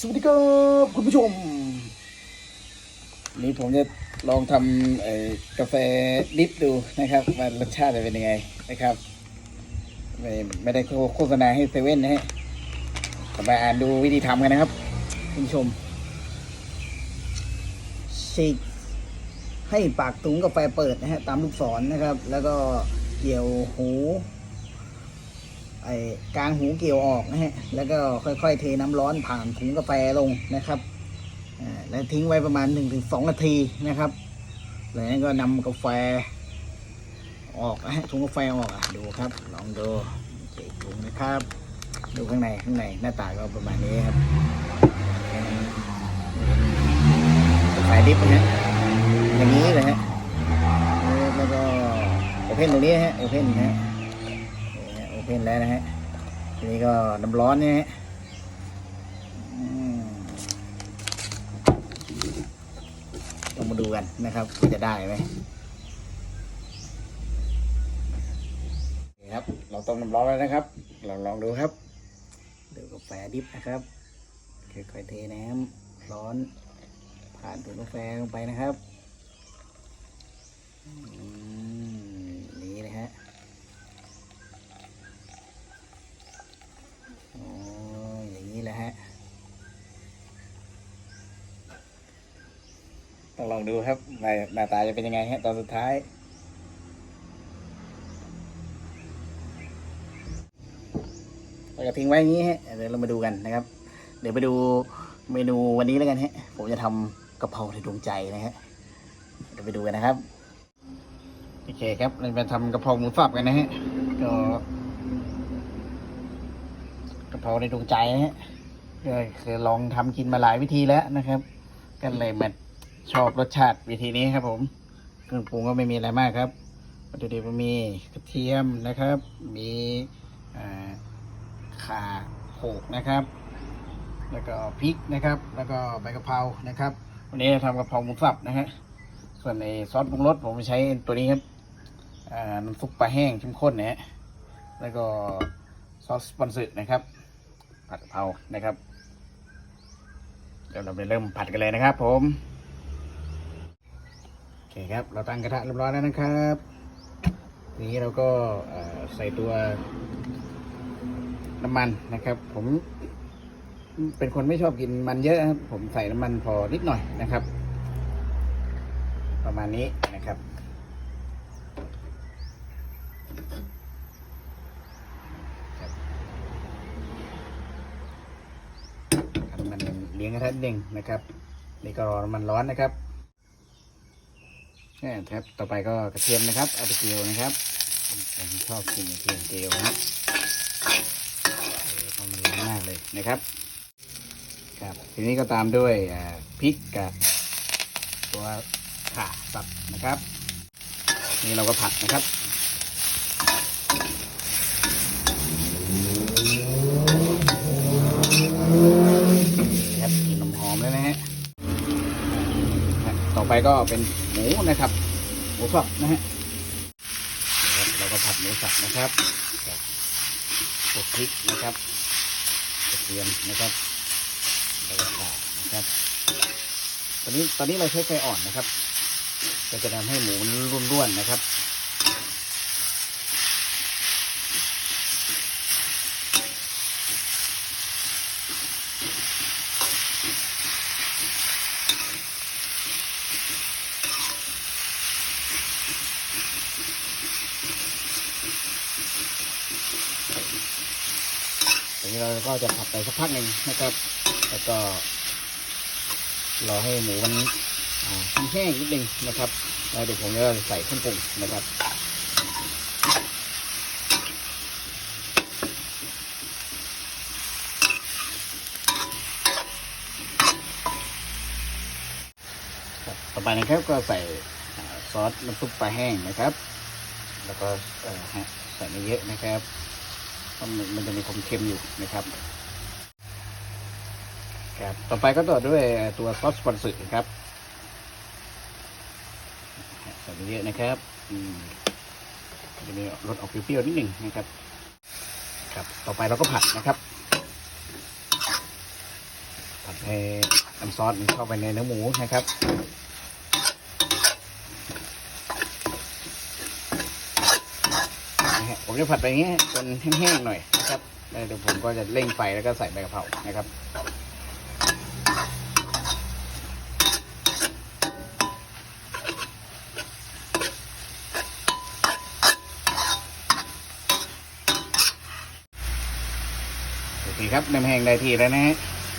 สวัสดีครับคุณผู้ชม นี่ผมจะลองทำกาแฟดิฟดูนะครับว่ารสชาติจะเป็นยังไงนะครับ ไม่ไม่ได้โฆษณาให้เซเว่นนะฮะต่ไปอ่านดูวิธีทำกันนะครับ คุณผู้ชมฉีกให้ปากถุงกาแฟเปิดนะฮะตามลูกศรนะครับ แล้วก็เกี่ยวหู ไอ้กลางหูเกี่ยวออกนะฮะแล้วก็ค่อยๆเทน้ำร้อนผ่านถุงกาแฟลงนะครับแล้วทิ้งไว้ประมาณ 1-2ถึงนาทีนะครับหลังจากนั้นก็นำกาแฟออกนะฮะถุงกาแฟออกอะดูครับ ลองดูเทถุงนะครับ ดูข้างในข้างในหน้าตาก็ประมาณนี้ครับกาแฟดิบนะฮะอย่างนี้เลยฮะแล้วก็โอเพนตรงนี้ฮะโอเพนนะฮะ เพนแล้วนะฮะทีนี้ก็น้ำร้อนเนี่ยฮะอืมต้องมาดูกันนะครับว่าจะได้ไหมครับ เราต้มน้ำร้อนแล้วนะครับ เราลองดูครับดูกาแฟดิบนะครับค่อยๆเทน้ำร้อนผ่านถุงกาแฟลงไปนะครับอืมนี่นะฮะ อ๋ออย่างนี้แหละฮะ ต้อง ลองดูครับหน้าหน้าตาจะเป็นยังไงฮะตอนสุดท้าย เราจะทิ้งไว้อย่างนี้ฮะเดี๋ยวเรามาดูกันนะครับ เดี๋ยวไปดูเมนูวันนี้แล้วกันฮะ ผมจะทำกะเพราในดวงใจนะฮะเดี๋ยวไปดูกันนะครับโอเคครับเราจะทำกะเพราหมูสับกันนะฮะก็กะเพราในดวงใจนะฮะก็เคยลองทำกินมาหลายวิธีแล้วนะครับ ก็เลยมา ชอบรสชาติวิธีนี้ครับ ผมเครื่องปรุงก็ไม่มีอะไรมากครับวัตถุดิบก็มีกระเทียมนะครับ มีข่าโขกนะครับ แล้วก็พริกนะครับ แล้วก็ใบกะเพรานะครับ วันนี้ทำกะเพราหมูสับนะฮะส่วนในซอสปรุงรสผมใช้ตัวนี้ครับน้ำซุปปลาแห้งเข้มข้นนะฮะแล้วก็ซอสสปอนซ์นะครับ ผัดกะเพรานะครับ เดี๋ยวเราไปเริ่มผัดกันเลยนะครับผม คครับ เราตั้งกระทะเรียบร้อยแล้วนะครับนี้เราก็ใส่ตัวน้ำมันนะครับ ผม เป็นคนไม่ชอบกินมันเยอะครับ ผมใส่น้ำมันพอนิดหน่อยนะครับ ประมาณนี้นะครับมันเลี้ยงกระทะนิดนึงนะครับนี่ก็รอน้ำมันร้อนนะครับ นี่ครับ ต่อไปก็กระเทียมนะครับ เอาไปเจียวนะครับผมชอบกินกระเทียมเจียวนะเพราะมันร้อนมากเลยนะครับ ครับ ทีนี้ก็ตามด้วยพริกกับตัวข่าสับนะครับ นี่เราก็ผัดนะครับกลินหอมๆเลยนะฮะต่อ ไปก็เป็นหมูนะครับ หมูสับนะฮะเราก็ผัดหมูสับนะครับกับพวกพริกนะครับกระเทียมนะครับใบก็ข่านะครับ ตอนนี้ตอนนี้เราใช้ไฟอ่อนนะครับ ก็จะทำให้หมูมันร่วนๆนะครับ เราก็จะผัดไปสักพักหนึ่งนะครับ แล้วก็รอให้หมูมันแห้งนิดนึงนะครับ แล้วเดี๋ยวผมจะใส่เครื่องปรุงนะครับต่อไปนะครับก็ใส่ซอสน้ำซุปปลาแห้งนะครับ แล้วก็ใส่ไม่เยอะนะครับ มันจะมีความเค็มอยู่นะครับครับต่อไปก็ต่อด้วยตัวซอสสปอนซอร์ครับใส่ไปเยอะนะครับจะมีรสออกเปรี้ยวๆนิดหนึ่งนะครับ ครับต่อไปเราก็ผัดนะครับผัดเทน้ำซอสเข้าไปในเนื้อหมูนะครับ นะฮะ ผมจะผัดไปอย่างเงี้ยจนแห้งๆหน่อยนะครับแล้วเดี๋ยวผมก็จะเร่งไฟแล้วก็ใส่ใบกะเพรานะครับโอเคครับน้ำแห้งได้ที่แล้วนะฮะ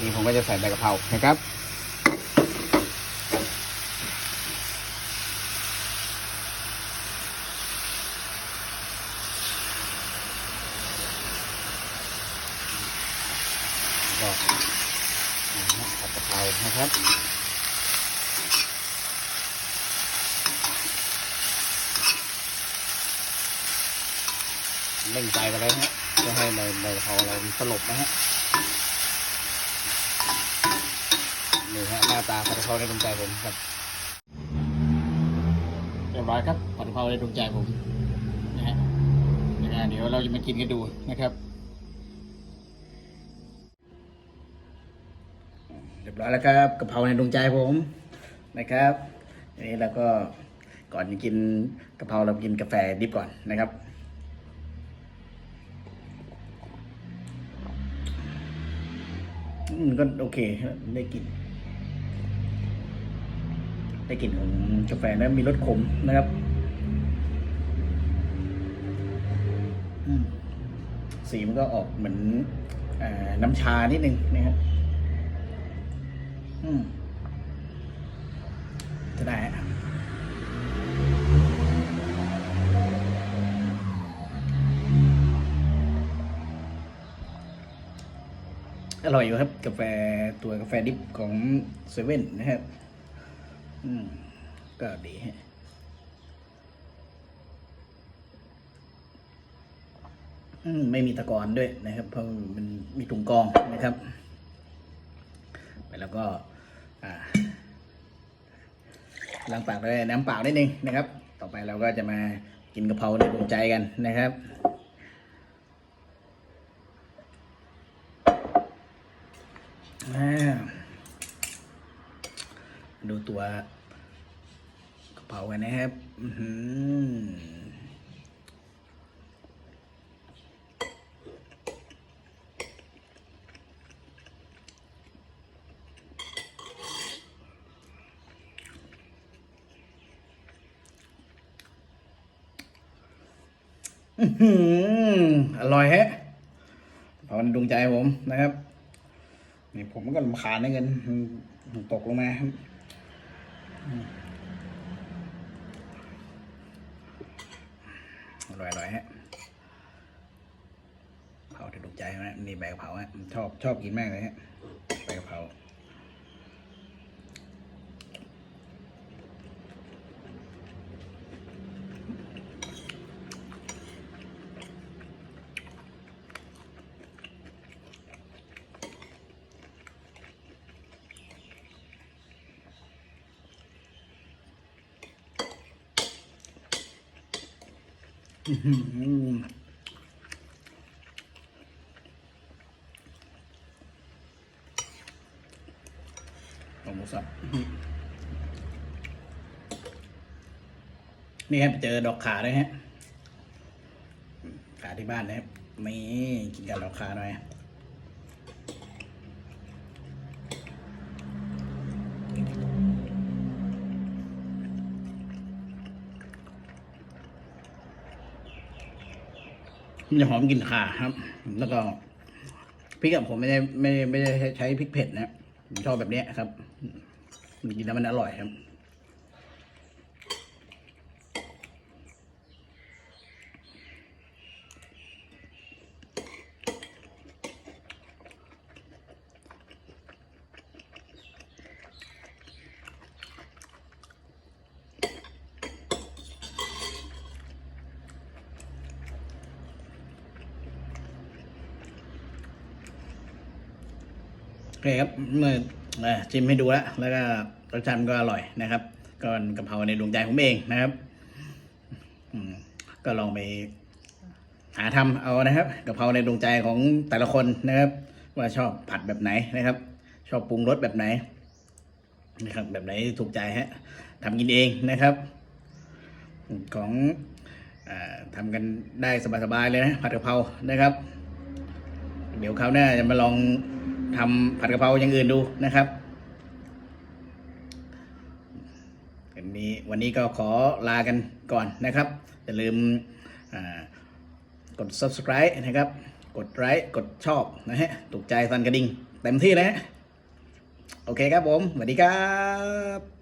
นี่ผมก็จะใส่ใบกะเพรานะครับ ก็นี่ฮะผัดกะเพรานะครับเร่งไฟไปเลยฮะเพื่อให้ใบใบกะเพราเราสลบนะฮะนี่ฮะหน้าตาผัดกะเพราในดวงใจผมครับเรียบร้อยครับผัดกะเพราในดวงใจผมนะฮะเดี๋ยวเราจะมากินกันดูนะครับ รียบร้อยแล้วครับกะเพราในดวงใจผมนะครับอันนี้เราก็ก่อนกินกะเพราเรากินกาแฟดิบก่อนนะครับก็โอเคครับได้กลิ่นได้กลิ่นของกาแฟแล้วมีรสขมนะครับสีมันก็ออกเหมือนอน้ำชานิดนึงนะครับ อืมจะได้ฮะอร่อยอยู่ครับกาแฟตัวกาแฟดิบของเซเว่นนะครับ อืม ก็ดีฮะอืมไม่มีตะกอนด้วยนะครับ เพราะมันมีถุงกองนะครับ แล้วก็ล้างปากด้วยน้ำเปล่านิดนึงนะครับ ต่อไปเราก็จะมากินกะเพราในดวงใจกันนะครับอ่าดูตัวกะเพรากันนะครับ อื อร่อยฮะเพราในดวงใจผมนะครับนี่ผมก็ลำคาญนะเงินตกลงมาครับอร่อยอร่อยฮะเผาที่ดวงใจนะนี่ใบกะเพราฮะชอบชอบกินมากเลยฮะใบกะเพรา หอของหมูสับนี่ครับเจอดอกขาด้วยฮะขาที่บ้านนะครับนี่กินกับดอกขาหน่อย มันจะหอมกลิ่นข่าครับ แล้วก็พริกกับผมไม่ได้ไม่ได้ไม่ได้ใช้พริกเผ็ดนะผมชอบแบบนี้ครับ กินแล้วมันอร่อยครับ เคครับเมื่อชิมให้ดูแล้วแล้วก็รสชาติก็อร่อยนะครับก็กะเพราในดวงใจผมเองนะครับก็ลองไปหาทำเอานะครับกะเพราในดวงใจของแต่ละคนนะครับ ว่าชอบผัดแบบไหนนะครับ ชอบปรุงรสแบบไหนนะครับ แบบไหนถูกใจฮะทำกินเองนะครับ ของอทำกันได้สบายๆเลยนะผัดกะเพรานะครับ เดี๋ยวคราวหน้าจะมาลอง ทำผัดกะเพราอย่างอื่นดูนะครับวันนี้วันนี้ก็ขอลากันก่อนนะครับ อย่าลืมกด subscribe นะครับ กดไลค์กดชอบนะฮะถูกใจสันกระดิ่งเต็มที่นะฮะโอเคครับผมสวัสดีครับ